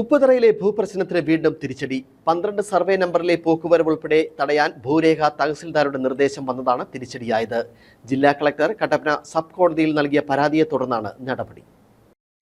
ഉപ്പുതറയിലെ ഭൂപ്രശ്നത്തിന് വീണ്ടും തിരിച്ചടി. പന്ത്രണ്ട് സർവേ നമ്പറിലെ പോക്കുവരവ് ഉൾപ്പെടെ തടയാൻ ഭൂരേഖ തഹസിൽദാരുടെ നിർദ്ദേശം വന്നതാണ് തിരിച്ചടിയായത്. ജില്ലാ കളക്ടർ കട്ടപ്പന സബ് കോടതിയിൽ നൽകിയ പരാതിയെ തുടർന്നാണ് നടപടി.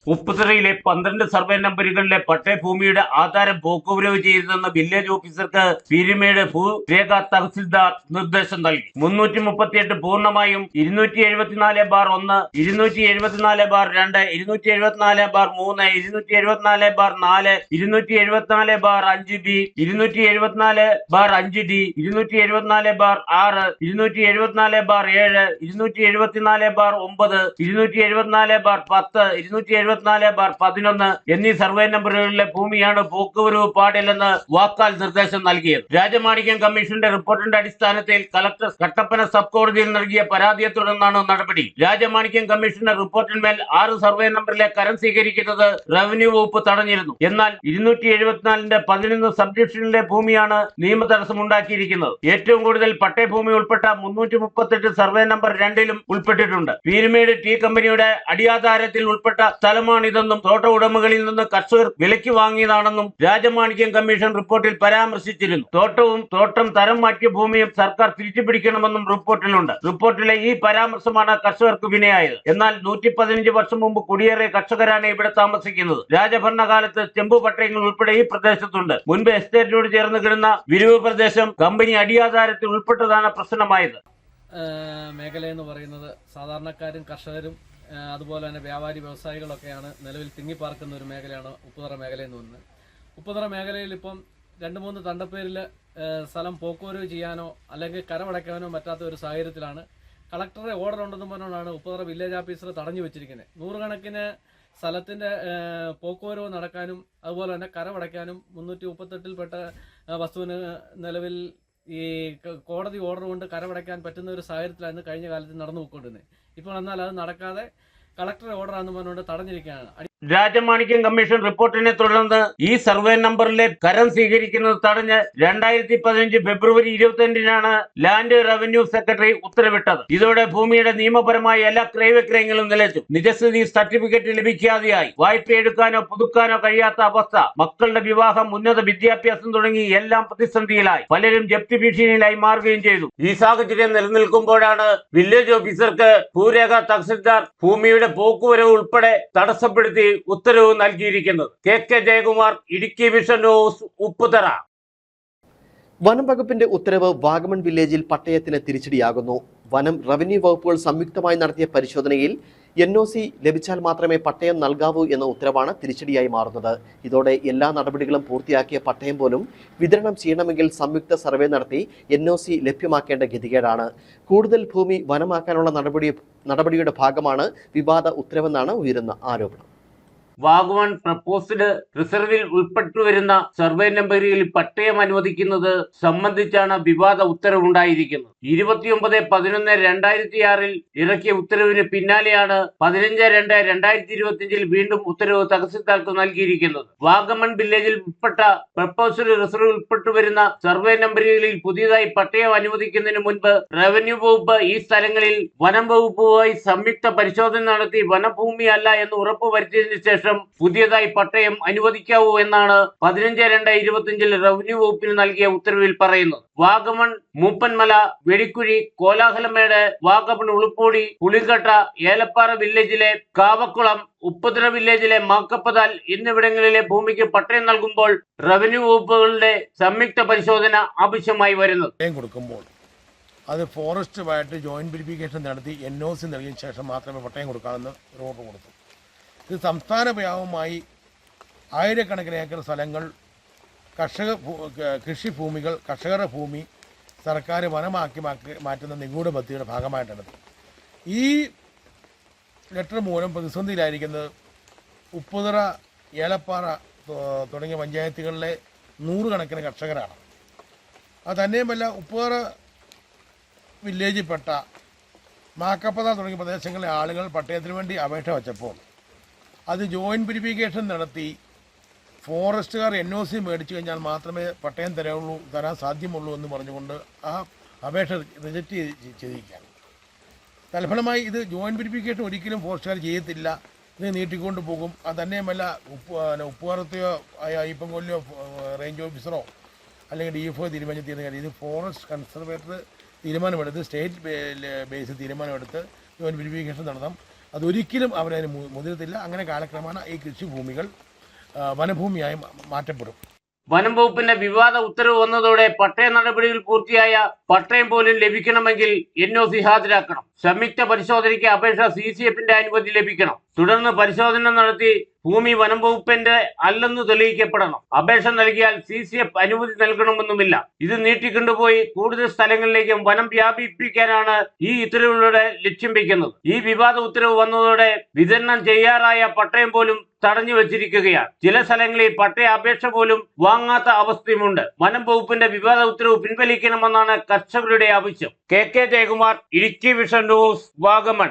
ഉപ്പുതറയിലെ പന്ത്രണ്ട് സർവേ നമ്പറുകളിലെ പട്ടയഭൂമിയുടെ ആധാരം പോക്കുവരവ് ചെയ്തെന്ന വില്ലേജ് ഓഫീസർക്ക് പീരുമേട് ഭൂരേഖ തഹസിൽദാർ നിർദ്ദേശം നൽകി മുന്നൂറ്റി മുപ്പത്തിയെട്ട് പൂർണമായും ഇരുന്നൂറ്റി എഴുപത്തിനാല് ബാർ ഒന്ന് ഇരുന്നൂറ്റി എഴുപത്തിനാല് ബാർ രണ്ട് ഇരുന്നൂറ്റി എഴുപത്തിനാല് ബാർ മൂന്ന് ഇരുന്നൂറ്റി എഴുപത്തിനാല് ബാർ നാല് ഇരുന്നൂറ്റി എഴുപത്തിനാല് ബാർ അഞ്ച് ബി ഇരുന്നൂറ്റി എഴുപത്തിനാല് ബാർ അഞ്ച് ഡി ഇരുന്നൂറ്റി എഴുപത്തിനാല് ബാർ ആറ് ഇരുന്നൂറ്റി എഴുപത്തിനാല് ബാർ ഏഴ് ഇരുന്നൂറ്റി എഴുപത്തിനാല് ബാർ ഒമ്പത് ഇരുന്നൂറ്റി എഴുപത്തിനാല് ബാർ പത്ത് ഇരുന്നൂറ്റി എഴുപത്തിനാല് ബാർ പതിനൊന്ന് എന്നീ സർവേ നമ്പറുകളിലെ ഭൂമിയാണ് പോക്കുവരവ് പാടില്ലെന്ന് വാക്കാൽ നിർദ്ദേശം നൽകിയത്. രാജമാണിക്യം കമ്മീഷന്റെ റിപ്പോർട്ടിന്റെ അടിസ്ഥാനത്തിൽ കളക്ടർ കട്ടപ്പന സബ് കോടതിയിൽ നൽകിയ പരാതിയെ തുടർന്നാണ് നടപടി. രാജമാണിക്യം കമ്മീഷന്റെ റിപ്പോർട്ടിന്മേൽ ആറ് സർവേ നമ്പറിലെ കരം സ്വീകരിക്കുന്നത് റവന്യൂ വകുപ്പ് തടഞ്ഞിരുന്നു. എന്നാൽ ഇരുന്നൂറ്റി എഴുപത്തിനാലിന്റെ പതിനൊന്ന് സബ് ഡിവിഷനിലെ ഭൂമിയാണ് നിയമ തടസ്സമുണ്ടാക്കിയിരിക്കുന്നത് ഏറ്റവും കൂടുതൽ പട്ടയഭൂമി ഉൾപ്പെട്ട മുന്നൂറ്റി മുപ്പത്തെട്ട് സർവേ നമ്പർ രണ്ടിലും ഉൾപ്പെട്ടിട്ടുണ്ട്. പീരുമേട് ടീ കമ്പനിയുടെ അടിയാധാരത്തിൽ ഉൾപ്പെട്ട സ്ഥലമാണിതെന്നും തോട്ട ഉടമകളിൽ നിന്ന് കർഷകർ വിലയ്ക്ക് വാങ്ങിയതാണെന്നും രാജമാണിക്യം കമ്മീഷൻ റിപ്പോർട്ടിൽ പരാമർശിച്ചിരുന്നു. തോട്ടവും തോട്ടം തരം മാറ്റിയ ഭൂമിയും സർക്കാർ തിരിച്ചു പിടിക്കണമെന്നും റിപ്പോർട്ടിലുണ്ട്. റിപ്പോർട്ടിലെ ഈ പരാമർശമാണ് കർഷകർക്ക് വിനയായത്. എന്നാൽ നൂറ്റി പതിനഞ്ച് വർഷം മുമ്പ് കുടിയേറിയ കർഷകരാണ് ഇവിടെ താമസിക്കുന്നത്. രാജഭരണകാലത്ത് ചെമ്പു പട്ടയങ്ങൾ ഉൾപ്പെടെ ഈ പ്രദേശത്തുണ്ട്. മുൻപ് എസ്റ്റേറ്റിനോട് ചേർന്ന് കിടന്ന വിരിവ് പ്രദേശം കമ്പനി അടിയാധാരത്തിൽ ഉൾപ്പെട്ടതാണ് പ്രശ്നമായത്. ഏഹ് എന്ന് പറയുന്നത് സാധാരണക്കാരും കർഷകരും അതുപോലെ തന്നെ വ്യാപാരി വ്യവസായികളൊക്കെയാണ് നിലവിൽ തിങ്ങിപ്പാർക്കുന്ന ഒരു മേഖലയാണ് ഉപ്പുതറ മേഖല എന്ന് പറയുന്നത്. ഉപ്പുതറ മേഖലയിൽ ഇപ്പം രണ്ട് മൂന്ന് തണ്ടപ്പേരിൽ സ്ഥലം പോക്കുവരവ് ചെയ്യാനോ അല്ലെങ്കിൽ കരമടയ്ക്കാനോ പറ്റാത്ത ഒരു സാഹചര്യത്തിലാണ് കളക്ടറെ ഓർഡർ ഉണ്ടെന്ന് പറഞ്ഞുകൊണ്ടാണ് ഉപ്പുതറ വില്ലേജ് ഓഫീസർ തടഞ്ഞു വെച്ചിരിക്കുന്നത്. നൂറുകണക്കിന് സ്ഥലത്തിന്റെ ഏഹ് പോക്കുവരവ് നടക്കാനും അതുപോലെ തന്നെ കരമടയ്ക്കാനും മുന്നൂറ്റി മുപ്പത്തെട്ടിൽപ്പെട്ട വസ്തുവിന് നിലവിൽ ഈ കോടതി ഓർഡർ കൊണ്ട് കരമടയ്ക്കാൻ പറ്റുന്ന ഒരു സാഹചര്യത്തിലായിരുന്നു കഴിഞ്ഞ കാലത്ത് നടന്നു പോയിക്കൊണ്ടിരുന്നത്. ഇപ്പോൾ എന്നാൽ അത് നടക്കാതെ കളക്ടറെ ഓർഡർ ആണെന്ന് പറഞ്ഞുകൊണ്ട് തടഞ്ഞിരിക്കുകയാണ്. രാജമാണിക്യം കമ്മീഷൻ റിപ്പോർട്ടിനെ തുടർന്ന് ഈ സർവേ നമ്പറിലെ കരം സ്വീകരിക്കുന്നത് തടഞ്ഞ് രണ്ടായിരത്തി പതിനഞ്ച് ഫെബ്രുവരി ഇരുപത്തിരണ്ടിനാണ് ലാൻഡ് റവന്യൂ സെക്രട്ടറി ഉത്തരവിട്ടത്. ഇതോടെ ഭൂമിയുടെ നിയമപരമായ എല്ലാ ക്രയവിക്രയങ്ങളും നിലച്ചു. നിജസ്ഥിതി സർട്ടിഫിക്കറ്റ് ലഭിക്കാതെയായി. വായ്പ എടുക്കാനോ പുതുക്കാനോ കഴിയാത്ത അവസ്ഥ. മക്കളുടെ വിവാഹം ഉന്നത വിദ്യാഭ്യാസം തുടങ്ങി എല്ലാം പ്രതിസന്ധിയിലായി. പലരും ജപ്തി ഭീഷണിയിലായി മാറുകയും ചെയ്തു. ഈ സാഹചര്യം നിലനിൽക്കുമ്പോഴാണ് വില്ലേജ് ഓഫീസർക്ക് ഭൂരേഖ തഹസിൽദാർ ഭൂമിയുടെ പോക്കുവരവ് ഉൾപ്പെടെ തടസ്സപ്പെടുത്തി ഉത്തരവ് നൽകിയിരിക്കുന്നത്. K K Jayakumar Idukki vision news Upputhara. വനം വകുപ്പിന്റെ ഉത്തരവ് വാഗമൺ വില്ലേജിൽ പട്ടയത്തിന് തിരിച്ചടിയാകുന്നു. വനം റവന്യൂ വകുപ്പുകൾ സംയുക്തമായി നടത്തിയ പരിശോധനയിൽ എൻ ഒ സി ലഭിച്ചാൽ മാത്രമേ പട്ടയം നൽകാവൂ എന്ന ഉത്തരവാണ് തിരിച്ചടിയായി മാറുന്നത്. ഇതോടെ എല്ലാ നടപടികളും പൂർത്തിയാക്കിയ പട്ടയം പോലും വിതരണം ചെയ്യണമെങ്കിൽ സംയുക്ത സർവേ നടത്തി എൻ ഒ സി ലഭ്യമാക്കേണ്ട ഗതികേടാണ്. കൂടുതൽ ഭൂമി വനമാക്കാനുള്ള നടപടി നടപടിയുടെ ഭാഗമാണ് വിവാദ ഉത്തരവെന്നാണ് ഉയരുന്ന ആരോപണം. വാഗമൺ പ്രപ്പോസ്ഡ് റിസർവിൽ ഉൾപ്പെട്ടു വരുന്ന സർവേ നമ്പറിൽ പട്ടയം അനുവദിക്കുന്നത് സംബന്ധിച്ചാണ് വിവാദ ഉത്തരവുണ്ടായിരിക്കുന്നത്. ഇരുപത്തിയൊമ്പത് പതിനൊന്ന് രണ്ടായിരത്തി ആറിൽ ഇറക്കിയ ഉത്തരവിന് പിന്നാലെയാണ് പതിനഞ്ച് രണ്ട് രണ്ടായിരത്തി ഇരുപത്തിയഞ്ചിൽ വീണ്ടും ഉത്തരവ് തഹസിൽദാർക്ക് നൽകിയിരിക്കുന്നത്. വാഗമൺ വില്ലേജിൽ ഉൾപ്പെട്ട പ്രപ്പോസ്ഡ് റിസർവ് ഉൾപ്പെട്ടു വരുന്ന സർവേ നമ്പറുകളിൽ പുതിയതായി പട്ടയം അനുവദിക്കുന്നതിന് മുൻപ് റവന്യൂ വകുപ്പ് ഈ സ്ഥലങ്ങളിൽ വനം വകുപ്പുമായി സംയുക്ത പരിശോധന നടത്തി വനഭൂമിയല്ല എന്ന് ഉറപ്പുവരുത്തിയതിനു ശേഷം പുതിയതായി പട്ടയം അനുവദിക്കാവൂ എന്നാണ് പതിനഞ്ച് രണ്ട് ഇരുപത്തിയഞ്ചിൽ റവന്യൂ വകുപ്പിന് നൽകിയ ഉത്തരവിൽ പറയുന്നത്. വാഗമൺ മൂപ്പൻമല വെടിക്കുഴി കോലാഹലമേട് വാഗമൺ ഉളുപ്പൂടി പുളിങ്കട്ട ഏലപ്പാറ വില്ലേജിലെ കാവക്കുളം ഉപ്പുതറ വില്ലേജിലെ മാക്കപ്പതാൽ എന്നിവിടങ്ങളിലെ ഭൂമിക്ക് പട്ടയം നൽകുമ്പോൾ റവന്യൂ വകുപ്പുകളുടെ സംയുക്ത പരിശോധന ആവശ്യമായി വരുന്നത്. കൊടുക്കുമ്പോൾ അത് ഫോറസ്റ്റുമായിട്ട് ജോയിന്റ് വെരിഫിക്കേഷൻ നടത്തി എൻ ഒ സി നൽകിയ ശേഷം മാത്രമേ പട്ടയം കൊടുക്കാമെന്ന് റോഡ് കൊടുത്തു. ഇത് സംസ്ഥാന വ്യാപകമായി ആയിരക്കണക്കിന് ഏക്കർ സ്ഥലങ്ങൾ കർഷക കൃഷിഭൂമികൾ കർഷകരുടെ ഭൂമി സർക്കാർ വനമാക്കി മാക്കി മാറ്റുന്ന നിഗൂഢ പദ്ധതിയുടെ ഭാഗമായിട്ടാണ് ഈ ലെറ്റർ മൂലം പ്രതിസന്ധിയിലായിരിക്കുന്നത് ഉപ്പുതറ ഏലപ്പാറ തുടങ്ങിയ പഞ്ചായത്തുകളിലെ നൂറുകണക്കിന് കർഷകരാണ്. അത് തന്നെയുമല്ല ഉപ്പുതറ വില്ലേജിൽപ്പെട്ട മാക്കപ്പത തുടങ്ങിയ പ്രദേശങ്ങളിലെ ആളുകൾ പട്ടയത്തിന് വേണ്ടി അപേക്ഷ വച്ചപ്പോൾ അത് ജോയിന്റ് വെരിഫിക്കേഷൻ നടത്തി ഫോറസ്റ്റുകാർ എൻ ഒ സി മേടിച്ചു കഴിഞ്ഞാൽ മാത്രമേ പട്ടയം തരാവുള്ളൂ തരാൻ സാധ്യമുള്ളൂ എന്ന് പറഞ്ഞുകൊണ്ട് ആ അപേക്ഷ റിജക്റ്റ് ചെയ്ത് ചെയ്തിരിക്കുകയാണ്. തൽഫലമായി ഇത് ജോയിന്റ് വെരിഫിക്കേഷൻ ഒരിക്കലും ഫോറസ്റ്റുകാർ ചെയ്യത്തില്ല. ഇത് നീട്ടിക്കൊണ്ട് പോകും. അത് തന്നെയുമല്ല ഉപ്പ് പിന്നെ ഉപ്പുകാരത്തെയോ അയ്യപ്പം കൊല്ലോ റേഞ്ച് ഓഫീസറോ അല്ലെങ്കിൽ ഡി എഫ് ഒ തീരുമാനിച്ച് തീരുന്ന കാര്യം ഇത് ഫോറസ്റ്റ് കൺസർവേറ്റർ തീരുമാനമെടുത്ത് സ്റ്റേറ്റ് ബേസിൽ തീരുമാനമെടുത്ത് ജോയിന്റ് വെരിഫിക്കേഷൻ നടത്താം. അതൊരിക്കലും അവരതിന് മുതിരത്തില്ല അങ്ങനെ കാലക്രമേണ ഈ കൃഷിഭൂമികൾ വനഭൂമിയായി മാറ്റപ്പെടും. വനം വകുപ്പിന്റെ വിവാദ ഉത്തരവ് വന്നതോടെ പട്ടയ നടപടികൾ പൂർത്തിയായ പട്ടയം പോലും ലഭിക്കണമെങ്കിൽ എൻ ഒ സി ഹാജരാക്കണം. സംയുക്ത പരിശോധനയ്ക്ക് അപേക്ഷ സി സി എഫിന്റെ അനുമതി ലഭിക്കണം. തുടർന്ന് പരിശോധന നടത്തി ഭൂമി വനം വകുപ്പിന്റെ അല്ലെന്ന് തെളിയിക്കപ്പെടണം. അപേക്ഷ നൽകിയാൽ സി സി എഫ് അനുമതി നൽകണമെന്നുമില്ല. ഇത് നീട്ടിക്കൊണ്ടുപോയി കൂടുതൽ സ്ഥലങ്ങളിലേക്കും വനം വ്യാപിപ്പിക്കാനാണ് ഈ ഉത്തരവിലൂടെ ലക്ഷ്യം വയ്ക്കുന്നത് ഈ വിവാദ ഉത്തരവ് വന്നതോടെ വിതരണം ചെയ്യാറായ പട്ടയം പോലും തടഞ്ഞു വച്ചിരിക്കുകയാണ്. ചില സ്ഥലങ്ങളിൽ പട്ടയ അപേക്ഷ പോലും വാങ്ങാത്ത അവസ്ഥയുമുണ്ട്. വനം വകുപ്പിന്റെ വിവാദ ഉത്തരവ് പിൻവലിക്കണമെന്നാണ് കർഷകരുടെ ആവശ്യം. K K Jayakumar Idukki vision news Vagamon.